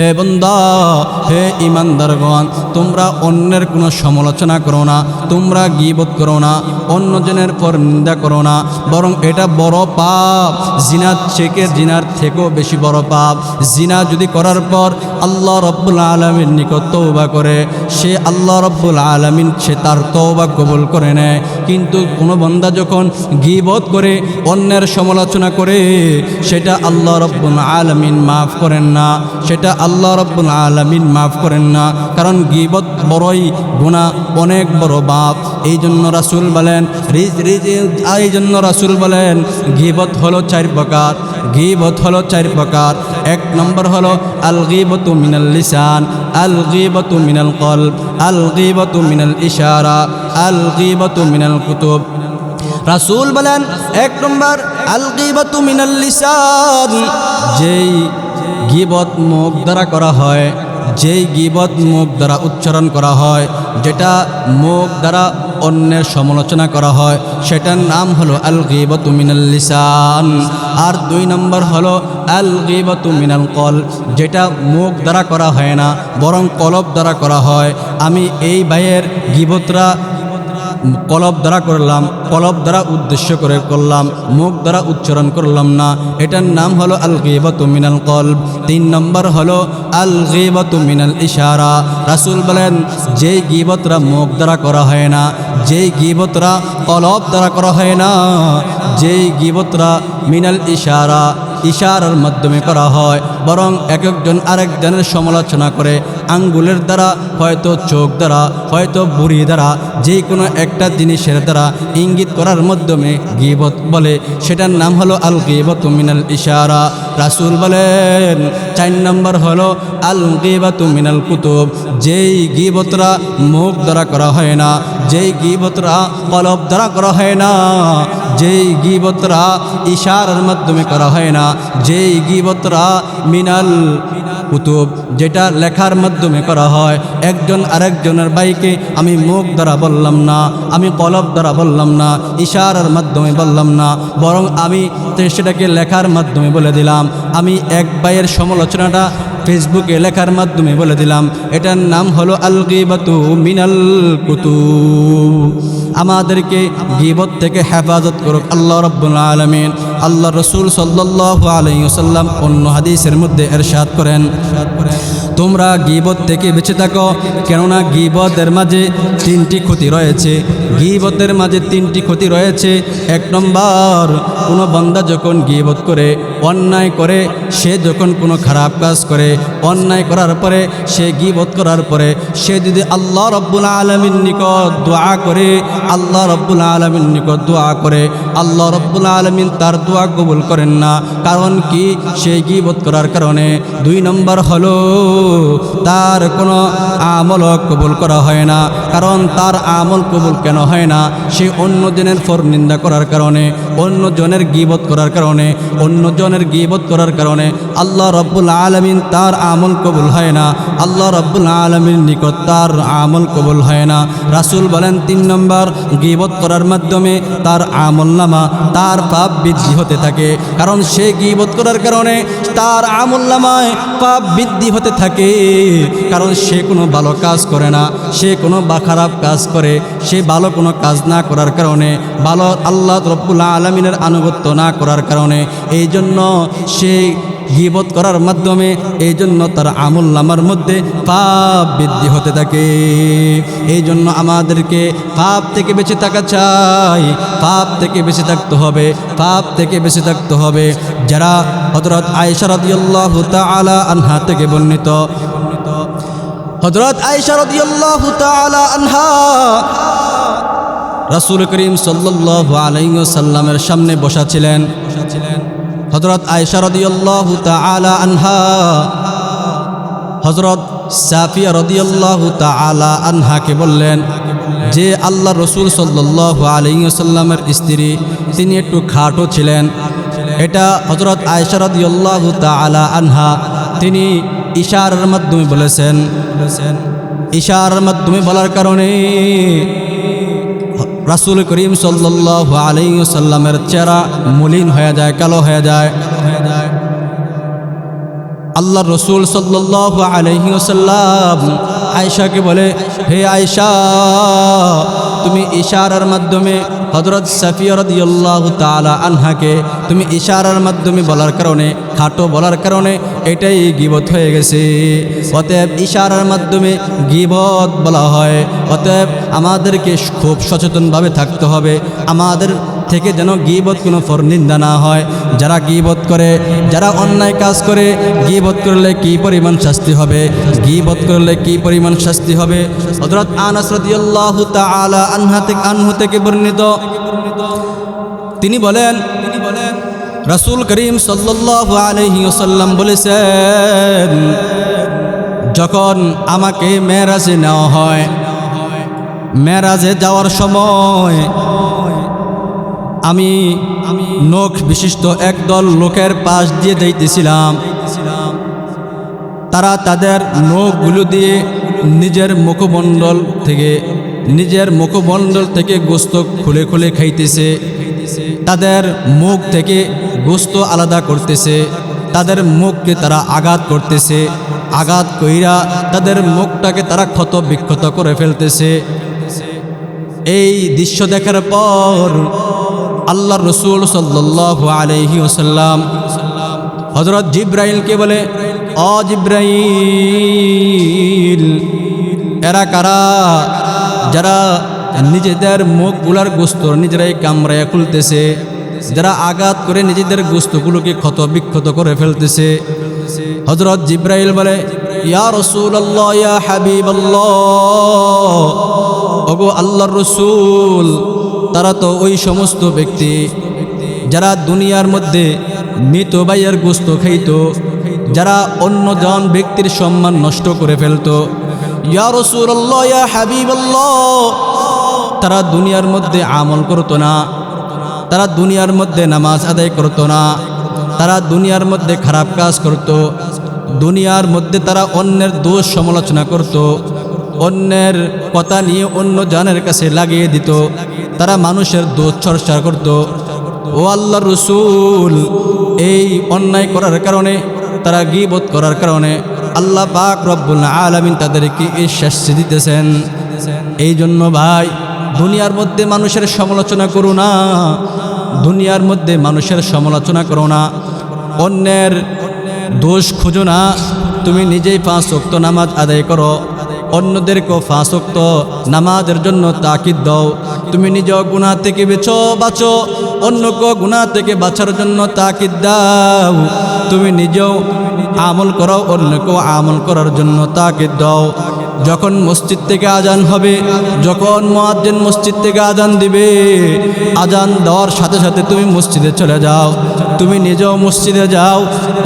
হে বন্দা, হে ইমানদারগণ তোমরা অন্যের কোনো সমালোচনা করো না, তোমরা গিবত করো না, অন্যজনের পর নিন্দা করো না, বরং এটা বড় পাপ। জিনার থেকে জিনার থেকেও বেশি বড় পাপ। জিনা যদি করার পর আল্লাহ রব্বুল আলমীর নিকট তৌবা করে, সে আল্লাহ রব্বুল আলমিন সে তার তৌবা কবুল করে নেয়। কিন্তু কোনো বন্দা যখন গিবত করে, অন্যের সমালোচনা করে, সেটা আল্লাহ রব্বুল আলমিন মাফ করেন না, সেটা আল্লাহ রব্বুল আলমিন মাফ করেন না, কারণ গিবত বড়ই গুণা অনেক বড় বাপ। এই জন্য রাসুল বলেন, রিজ রিজ এই জন্য রাসুল বলেন, গিবত হলো চার প্রকার। গিবত হলো চার প্রকার। এক নম্বর হলো আল গিবতু মিনাল লিসান আল গিবতু মিনাল কলব আল গিবতু মিনাল ইশারা আল গিবতু মিনাল কুতুব। রাসূল বলেন, এক নম্বর আল গিবতু মিনাল লিসান, যেই গিবত মুখ দ্বারা করা হয়, যেই গিবত মুখ দ্বারা উচ্চারণ করা হয়, যেটা মুখ দ্বারা অন্যের সমালোচনা করা হয়, সেটার নাম হলো আল গিবতু মিনাল লিসান। আর দুই নম্বর হলো আল গিবতু মিনাল কল, যেটা মুখ দ্বারা করা হয় না, বরং কলব দ্বারা করা হয়। আমি এই ভাইয়ের গিবতরা কলব দ্বারা করলাম, কলব দ্বারা উদ্দেশ্য করে করলাম, মুখ দ্বারা উচ্চারণ করলাম না। এটার নাম হলো আল গিবতু মিনাল কলব। তিন নম্বর হলো আল গিবতু মিনাল ইশারা। রাসূল বলেন, যেই গিবতরা মুখ দ্বারা করা হয় না, যেই গিবতরা কলব দ্বারা করা হয় না, যেই গিবতরা মিনাল ইশারা ইশারার মাধ্যমে করা হয়, বরং এক একজন আরেকজনের সমালোচনা করে। আঙ্গুলের দ্বারা, হয়তো চোখ দ্বারা, হয়তো বুড়ি দ্বারা যে কোনো একটা জিনিসের দ্বারা ইঙ্গিত করার মাধ্যমে গিবত বলে। সেটার নাম হলো আল গিবত মিনাল ইশারা। রাসুল বলেন, চার নম্বর হলো আল গিবাতু মিনাল কুতুব। যেই গিবতরা মুখ দ্বারা করা হয় না যেই গিবতরা কলব দ্বারা করা হয় না, যেই গিবতরা ইশারার মাধ্যমে করা হয় না, যেই গিবতরা মিনাল কুতুব, যেটা লেখার মাধ্যমে করা হয়, একজন আরেকজনের বাইকে আমি মুখ দ্বারা বললাম না, আমি কলব দ্বারা বললাম না, ইশারার মাধ্যমে বললাম না, বরং আমি সেটাকে লেখার মাধ্যমে বলে দিলাম। আমি এক বাইয়ের সমালোচনাটা ফেসবুকে লেখার মাধ্যমে বলে দিলাম, এটার নাম হলো আল গিবাতু মিনাল কুতু আমাদেরকে গিবত থেকে হেফাজত করুক আল্লাহ রব্বুল আলমিন। আল্লাহ রসুল সাল্লাহ আলাইসাল্লাম অন্য হাদিসের মধ্যে এরশাদ করেন, তোমরা গিবত থেকে বেঁচে থাকো, কেননা গিবতের মাঝে তিনটি ক্ষতি রয়েছে। গিবতের মাঝে তিনটি ক্ষতি রয়েছে। এক নম্বর, কোনো বান্দা যখন গিবত করে অন্যায় করে, সে যখন কোনো খারাপ কাজ করে, অন্যায় করার পরে, সে গিবত করার পরে, সে যদি আল্লাহ রব্বুল আলমীর নিকট দোয়া করে, আল্লাহ রব্বুল আলমীর নিকট দোয়া করে, আল্লাহ রব্বুল আলমিন তার দোয়া কবুল করেন না। কারণ কি? সে গিবত করার কারণে দুই নম্বর হলো, তার কোনো আমল কবুল করা হয় না। কারণ তার আমল কবুল কেন হয় না? সে অন্য জনের ফর নিন্দা করার কারণে, অন্য জনের করার কারণে, অন্য জনের গিবত করার কারণে আল্লাহ রব্বুল আলমিন তার আমল কবুল হয় না। আল্লাহ রব্বুল আলমীর নিকট তার আমল কবুল হয় না। রাসুল বলেন, তিন নম্বর, গিবত করার মাধ্যমে তার আমল নামা তার পাপ বৃদ্ধি হতে থাকে। কারণ সে গিবত করার কারণে তার আমল নামায় পাপ বৃদ্ধি হতে থাকে। কারণ সে কোনো ভালো কাজ করে না, সে কোনো বা খারাপ কাজ করে, সে ভালো কোনো কাজ না করার কারণে, ভালো আল্লাহ রব্বুল আলমিনের আনুগত্য না করার কারণে। এই জন্য সে গিবত করার মাধ্যমে এই জন্য তার আমল নামার মধ্যে পাপ বৃদ্ধি হতে থাকে। এই জন্য আমাদেরকে পাপ থেকে বেঁচে থাকা চাই। পাপ থেকে বেঁচে থাকতে হবে, পাপ থেকে বেঁচে থাকতে হবে। যারা হজরত আয়সারদিয়াল্লাহ তালা আনহা থেকে বর্ণিত। হজরত আয়সারদিয়াল্লাহ তালা আনহা রাসুল করিম সাল্লাহ আলাইসাল্লামের সামনে বসা ছিলেন। হজরত আয়সারদিয়াল্লাহ তালা আনহা হজরত সাফিয়া রদিয়াল্লাহ তালা আনহাকে বললেন, যে আল্লাহ রসুল সাল্লাহ আলিয়াল্লামের স্ত্রী, তিনি একটু খাটো ছিলেন। এটা হজরত আয়সারদিয়াল্লাহ তালা আনহা, তিনি ইশারার মাধ্যমে বলেছেন। ইশারার মাধ্যমে বলার কারণে রাসুল করিম সাল্লাহ আলিয়াল্লামের চেহারা মলিন হয়ে যায়, কালো হয়ে যায়। হয়ে যায় আল্লাহ রসুল সাল্লাহ আলহি ওসাল্লাম আয়সাকে বলে, হে আয়সা তুমি ইশারার মাধ্যমে হজরত সাফিয়রদিয়াল্লাহ তালা আনহাকে, তুমি ইশারার মাধ্যমে বলার কারণে খাটো বলার কারণে এটাই গিবত হয়ে গেছে। অতএব ইশারার মাধ্যমে গিবত বলা হয়। অতএব আমাদেরকে খুব সচেতনভাবে থাকতে হবে। আমাদের থেকে যেন গিবত কোনো ফর নিন্দা না হয়। যারা গিবত করে, যারা অন্যায় কাজ করে, গিবত করলে কি পরিমাণ শাস্তি হবে? গিবত করলে কি পরিমাণ শাস্তি হবে? হযরত আনাস রাদিয়াল্লাহু তাআলা আনহা থেকে আনহু থেকে বর্ণিত। তিনি বলেন রাসূল করিম সাল্লাল্লাহু আলাইহি ওয়াসাল্লাম বলেছেন, যখন আমাকে মেরাজে নেওয়া হয় মেরাজে যাওয়ার সময় আমি আমি নখ বিশিষ্ট একদল লোকের পাশ দিয়ে যাইতেছিলাম। তারা তাদের নখগুলো দিয়ে নিজের মুখমণ্ডল থেকে, নিজের মুখমণ্ডল থেকে গোস্ত খুলে খুলে খাইতেছে। তাদের মুখ থেকে গোস্ত আলাদা করতেছে, তাদের মুখকে তারা আঘাত করতেছে, আঘাত কইরা তাদের মুখটাকে তারা ক্ষত বিক্ষত করে ফেলতেছে। এই দৃশ্য দেখার পর আল্লাহ রসুল সাল্লাহ আলহি ওসাল্লাম হজরত জিব্রাইলকে বলে, অ জিব্রাইল, এরা কারা? যারা নিজেদের মুখগুলার গোস্ত নিজেরাই কামড়ায় খুলতেছে। যারা আঘাত করে নিজেদের গোস্তগুলোকে ক্ষত বিক্ষত করে ফেলতেছে। হজরত জিব্রাইল বলে, ইয়া আল্লাহর রসুল, তারা তো ওই সমস্ত ব্যক্তি যারা দুনিয়ার মধ্যে মৃত বাইয়ের গোস্ত খাইত, যারা অন্যজন ব্যক্তির সম্মান নষ্ট করে ফেলত। তারা দুনিয়ার মধ্যে আমল করতো না। তারা দুনিয়ার মধ্যে নামাজ আদায় করতো না। তারা দুনিয়ার মধ্যে খারাপ কাজ করত। দুনিয়ার মধ্যে তারা অন্যের দোষ সমালোচনা করত। অন্যের কথা নিয়ে অন্য জনের কাছে লাগিয়ে দিত। তারা মানুষের দোষ চর্চা করত। ও আল্লাহ রসুল, এই অন্যায় করার কারণে, তারা গিবত করার কারণে আল্লাহ পাক রব্বুল আলমিন তাদেরকে এই শাস্তি দিতেছেন। এই জন্য ভাই, দুনিয়ার মধ্যে মানুষের সমালোচনা করো না। দুনিয়ার মধ্যে মানুষের সমালোচনা করো না। অন্যের দোষ খুঁজো না। তুমি নিজেই পাঁচ অক্ত নামাজ আদায় করো। অন্যদেরকেও ফাঁসক্ত নামাজের জন্য তাকিদ দাও। তুমি নিজ গুণা থেকে বেছো বাঁচো। অন্যকে গুণা থেকে বাঁচার জন্য তাকিদ দাও। তুমি নিজেও আমল করো, অন্যকেও আমল করার জন্য তাকিদ দাও। যখন মসজিদ থেকে আজান হবে, যখন মোয়াজ্জেন মসজিদ থেকে আজান দিবে, আজান দেওয়ার সাথে সাথে তুমি মসজিদে চলে যাও। তুমি নিজেও মসজিদে যাও,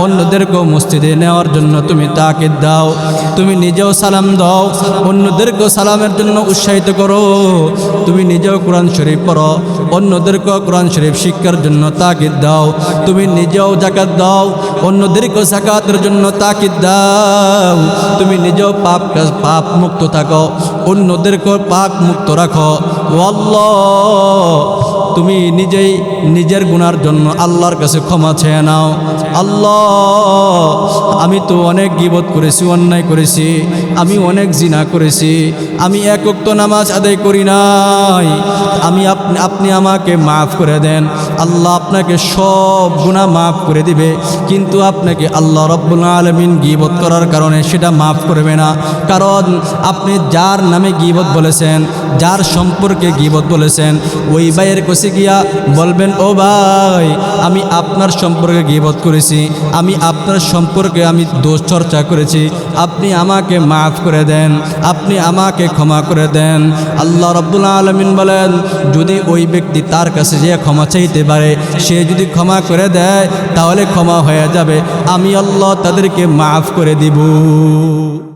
অন্যদেরকেও মসজিদে নেওয়ার জন্য তুমি তাকে দাও। তুমি নিজেও সালাম দাও, অন্যদেরকেও সালামের জন্য উৎসাহিত করো। তুমি নিজেও কোরআন শরীফ পড়ো, অন্যদেরকেও কোরআন শরীফ শিক্ষার জন্য তাকিদ দাও। তুমি নিজেও জাকাত দাও, অন্যদেরকেও জাকাতের জন্য তাকিদ দাও। তুমি নিজেও পাপ পাপ মুক্ত থাকো, অন্যদেরকেও পাপ মুক্ত রাখো। আল্লাহ তুমি নিজেই নিজের গুনার জন্য আল্লাহর কাছে ক্ষমা চেয়ে নাও। আল্লাহ, আমি তো অনেক গিবত করেছি, অন্যায় করেছি, আমি অনেক জিনা করেছি, আমি একক্ত নামাজ আদায় করি নাই। আমি আপনি আমাকে মাফ করে দেন। আল্লাহ আপনাকে সব গুণা মাফ করে দিবে, কিন্তু আপনাকে আল্লাহ রব্বুল আলমিন গিবত করার কারণে সেটা মাফ করবে না। কারণ আপনি যার নামে গিবত বলেছেন, যার সম্পর্কে গিবত বলেছেন, ওই ভাইয়ের কাছে গিয়া বলবেন, ও ভাই, আমি আপনার সম্পর্কে গিবত করেছি, আমি আপনার সম্পর্কে আমি দোষ চর্চা করেছি, আপনি আমাকে মাফ করে দেন, আপনি আমাকে ক্ষমা করে দেন। আল্লাহ রব্বুল আলমিন বলেন, যদি ওই ব্যক্তি তার কাছে যে ক্ষমা চাইতে পারে, সে যদি ক্ষমা করে দেয়, তাহলে ক্ষমা হয়ে যাবে, আমি আল্লাহ তাদেরকে মাফ করে দিব।